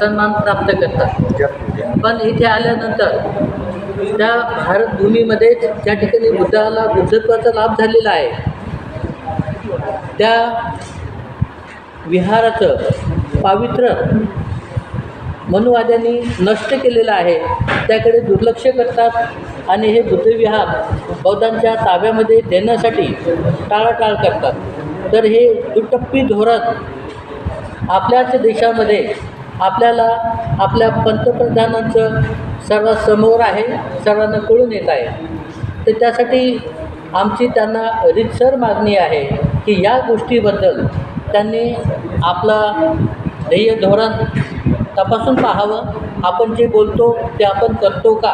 सन्मान प्राप्त करतात. पण इथे आल्यानंतर त्या भारतभूमीमध्येच त्या ठिकाणी बुद्धाला बुद्धत्वाचा लाभ झालेला आहे. त्या विहाराचं पावित्र्य मनुवाद्यांनी नष्ट केलेलं आहे. त्याकडे दुर्लक्ष करतात आणि हे बुद्धविहार बौद्धांच्या ताब्यामध्ये देण्यासाठी टाळाटाळ करतात. तर हे दुटप्पी धोरण आपल्याच देशामध्ये आपल्याला आपल्या पंतप्रधानांचं सर्वांसमोर आहे सर्वांना कळून येत आहे. तर त्यासाठी आमची त्यांना रितसर मागणी आहे की या गोष्टीबद्दल त्यांनी आपला ध्येय धोरण तपासून पाहावं. आपण जे बोलतो ते आपण करतो का?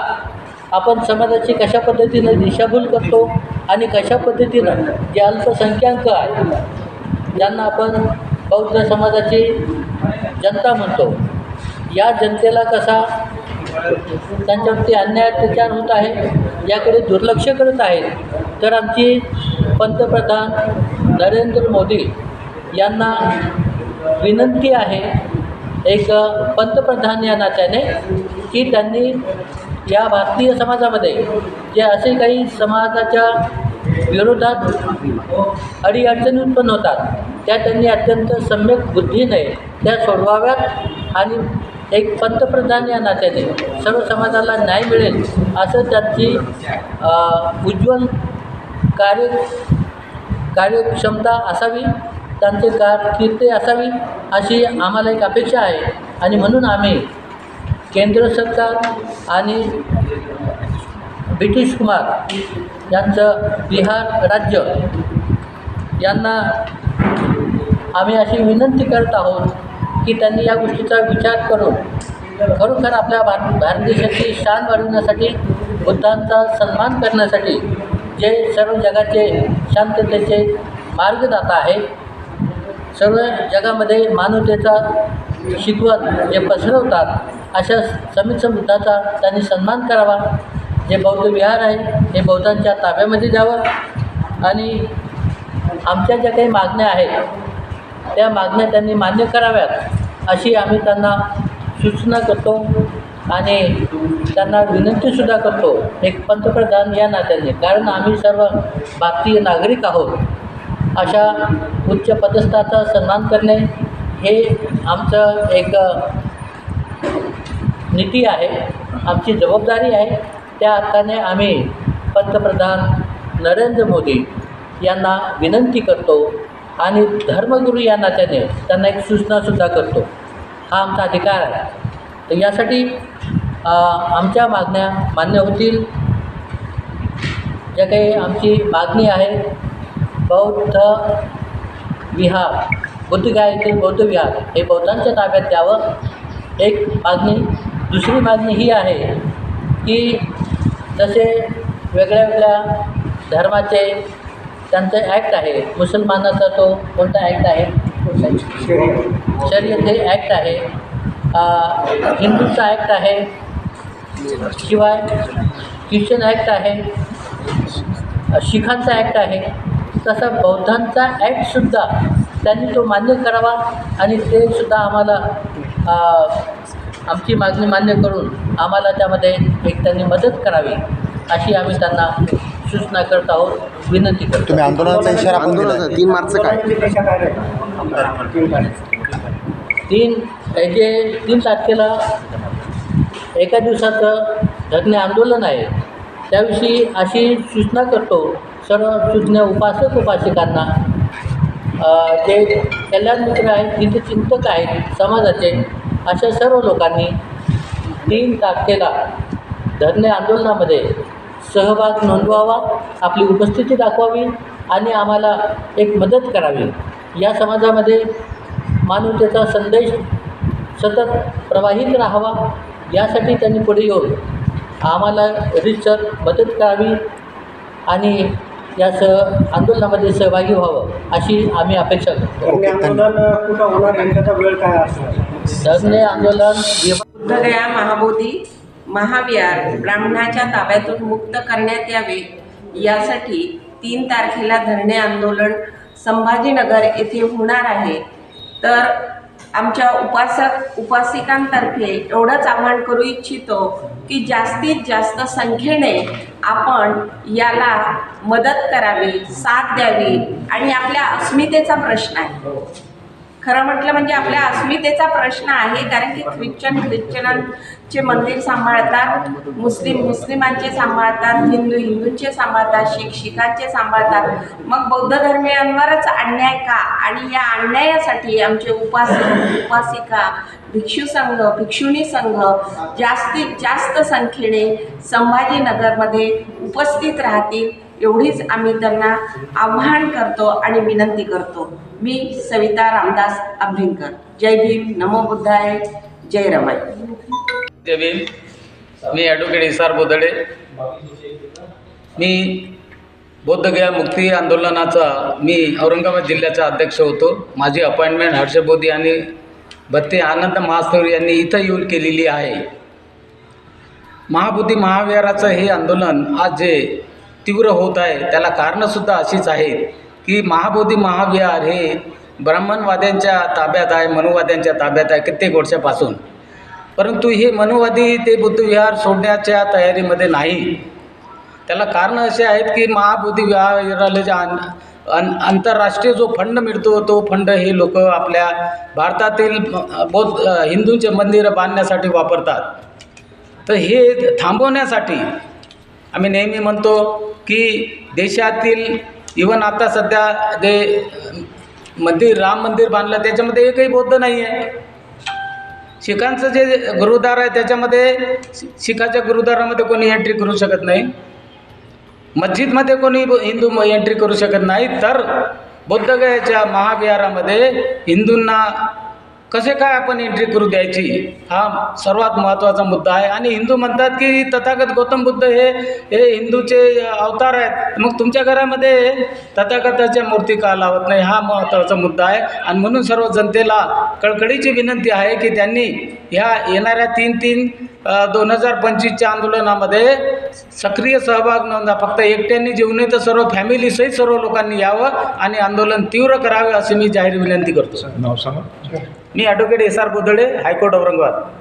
आपण समाजाची कशा पद्धतीनं दिशाभूल करतो आणि कशा पद्धतीनं जे अल्पसंख्याक आहे ज्यांना आपण बौद्ध समाजाची जनता म्हणतो. या जनतेला कसा त्यांच्यावरती अन्याय अत्याचार होत आहे याकडे दुर्लक्ष करत आहेत तर आमची पंतप्रधान नरेंद्र मोदी यांना विनंती आहे एक पंतप्रधान या नात्याने की त्यांनी या भारतीय समाजामध्ये जे असे काही समाजाच्या विरोधात अडीअडचणी उत्पन्न होतात. त्या त्यांनी अत्यंत सम्यक बुद्धीने त्या सोडवाव्यात आणि एक पंतप्रधान या नात्याने सर्व समाजाला न्याय मिळेल असं त्यांची उज्ज्वल कार्य कार्यक्षमता असावी. त्यांचे कारकिर्दी असावी अशी आम्हाला एक अपेक्षा आहे. आणि म्हणून आम्ही केंद्र सरकार आणि ब्रिटिश कुमार यांचं बिहार राज्य. यांना आम्ही अशी विनंती करत आहोत की त्यांनी या गोष्टीचा विचार करून खरोखर आपल्या भार भारत देशाची शान वाढवण्यासाठी बुद्धांचा सन्मान करण्यासाठी जे सर्व जगाचे शांततेचे मार्गदाता आहे सर्व जगामध्ये मानवतेचा शिकवण जे पसरवतात अशा समित बुद्धाचा त्यांनी सन्मान करावा. जे बौद्ध विहार आहे हे बौद्धांच्या ताब्यामध्ये द्यावं आणि आमच्या ज्या काही मागण्या आहेत त्या मागण्या त्यांनी मान्य कराव्यात अशी आम्ही त्यांना सूचना करतो आणि त्यांना विनंतीसुद्धा करतो. एक पंतप्रधान या नात्याने कारण आम्ही सर्व भारतीय नागरिक आहोत. अशा उच्च पदस्थाचा सन्मान करणे हे आमचं एक नीती आहे आमची जबाबदारी आहे. त्या अर्थाने आम्ही पंतप्रधान नरेंद्र मोदी यांना विनंती करतो आणि धर्मगुरू या नात्याने त्यांना एक सूचनासुद्धा करतो. हा आमचा अधिकार आहे. तर यासाठी आमच्या मागण्या मान्य होतील. ज्या काही आमची मागणी आहे बौद्ध विहार बुद्धगया येथील बौद्ध विहार हे बौद्धांच्या ताब्यात द्यावं. एक मागणी दुसरी मागणी ही आहे की तसे वेगळ्या वेगळ्या धर्माचे त्यांचं ॲक्ट आहे. मुसलमानाचा तो कोणता ॲक्ट आहे? शरीर हे ॲक्ट आहे. हिंदूचा ॲक्ट आहे. शिवाय ख्रिश्चन ॲक्ट आहे. शिखांचा ॲक्ट आहे. तसा बौद्धांचा ॲक्टसुद्धा त्यांनी तो मान्य करावा आणि ते सुद्धा आम्हाला आमची मागणी मान्य करून आम्हाला त्यामध्ये एक त्यांनी मदत करावी अशी आम्ही त्यांना सूचना करत आहोत विनंती करतो तुम्ही आंदोलनाचा इशारा पण दिला आंदोलनाचं तीन मार्च काय? तीन याचे तीन तारखेला एका दिवसाचं धरणे आंदोलन आहे. त्याविषयी अशी सूचना करतो सर्व सूचना उपासक उपासिकांना. जे कल्याण मित्र आहेत हितचिंतक आहेत समाजाचे अशा सर्व लोकांनी तीन तारखेला धरणे आंदोलनामध्ये सहभाग नोंदवावा आपली उपस्थिती दाखवावी आणि आम्हाला एक मदत करावी. या समाजामध्ये मानवतेचा संदेश सतत प्रवाहित राहावा यासाठी त्यांनी पुढे येऊन आम्हाला रितसर मदत करावी आणि या सह आंदोलनामध्ये सहभागी व्हावं अशी आम्ही अपेक्षा करतो. आंदोलन कुठं होणार त्याचा वेळ काय असणार? धरणे आंदोलन बुद्धगया महाबोधी महाविहार ब्राह्मणाच्या ताब्यातून मुक्त करण्यात यावे. यासाठी तीन तारखेला धरणे आंदोलन संभाजीनगर येथे होणार आहे. तर आमच्या उपासक उपासिकांतर्फे एवढंच आवाहन करू इच्छितो की जास्तीत जास्त संख्येने आपण याला मदत करावी साथ द्यावी आणि आपल्या अस्मितेचा प्रश्न आहे. खरं म्हटलं म्हणजे आपल्या अस्मितेचा प्रश्न आहे कारण की ख्रिश्चन ख्रिश्चनांचे मंदिर सांभाळतात मुस्लिम मुस्लिमांचे सांभाळतात हिंदू हिंदूंचे सांभाळतात शीख शिखांचे सांभाळतात. मग बौद्ध धर्मियांवरच अन्याय का? आणि या अन्यायासाठी आमचे उपासक उपासिका भिक्षू संघ भिक्षुणी संघ जास्तीत जास्त संख्येने संभाजीनगरमध्ये उपस्थित राहतील. एवढीच आम्ही त्यांना आव्हान करतो आणि विनंती करतो. मी सविता रामदास अभ्यंकर जय भीम. नमो बुद्धाय. जय रमाय जय भीम. मी ॲडव्होकेट इसार बोदडे. मी बौद्धगया मुक्ती आंदोलनाचा मी औरंगाबाद जिल्ह्याचा अध्यक्ष होतो. माझी अपॉइंटमेंट हर्षबोधी आणि भत्ते आनंद महास्तोर यांनी इथं येऊन केलेली आहे. महाबुद्धी महाविहाराचं हे आंदोलन आज जे तीव्र होत आहे. त्याला कारणंसुद्धा अशीच आहेत की महाबोधी महाविहार हे ब्राह्मणवाद्यांच्या ताब्यात आहे मनुवाद्यांच्या ताब्यात आहे कित्येक वर्षापासून. परंतु हे मनुवादी ते बुद्धविहार सोडण्याच्या तयारीमध्ये नाही. त्याला कारणं असे आहेत की महाबोधी विहाराला जे अन आंतरराष्ट्रीय जो फंड मिळतो तो फंड हे लोक आपल्या भारतातील बौद्ध हिंदूंचे मंदिरं बांधण्यासाठी वापरतात. तर हे थांबवण्यासाठी आम्ही नेहमी म्हणतो की देशातील इवन आता सध्या जे मंदिर राम मंदिर बांधलं त्याच्यामध्ये एकही बौद्ध नाही आहे शिखांचं जे गुरुद्वार आहे त्याच्यामध्ये शि- शिखाच्या गुरुद्वारामध्ये कोणी एंट्री करू शकत नाही. मस्जिदमध्ये कोणी ब- हिंदू एंट्री करू शकत नाही. तर बौद्धगयाच्या महाविहारामध्ये हिंदूंना कसे काय आपण एंट्री करू द्यायची? हा सर्वात महत्त्वाचा मुद्दा आहे. आणि हिंदू म्हणतात की तथागत गौतम बुद्ध हे हे हिंदूचे अवतार आहेत. मग तुमच्या घरामध्ये तथागताच्या मूर्ती का लावत नाही? हा महत्त्वाचा मुद्दा आहे. आणि म्हणून सर्व जनतेला कळकळीची विनंती आहे की त्यांनी ह्या येणाऱ्या तीन तीन दोन हजार पंचवीसच्या आंदोलनामध्ये सक्रिय सहभाग नोंदा. फक्त एकट्यांनी जीव नाही तर सर्व फॅमिलीसहित सर्व लोकांनी यावं आणि आंदोलन तीव्र करावे अशी मी जाहीर विनंती करतो. नाव सांगा. मी advocate S R Bodade high court Aurangabad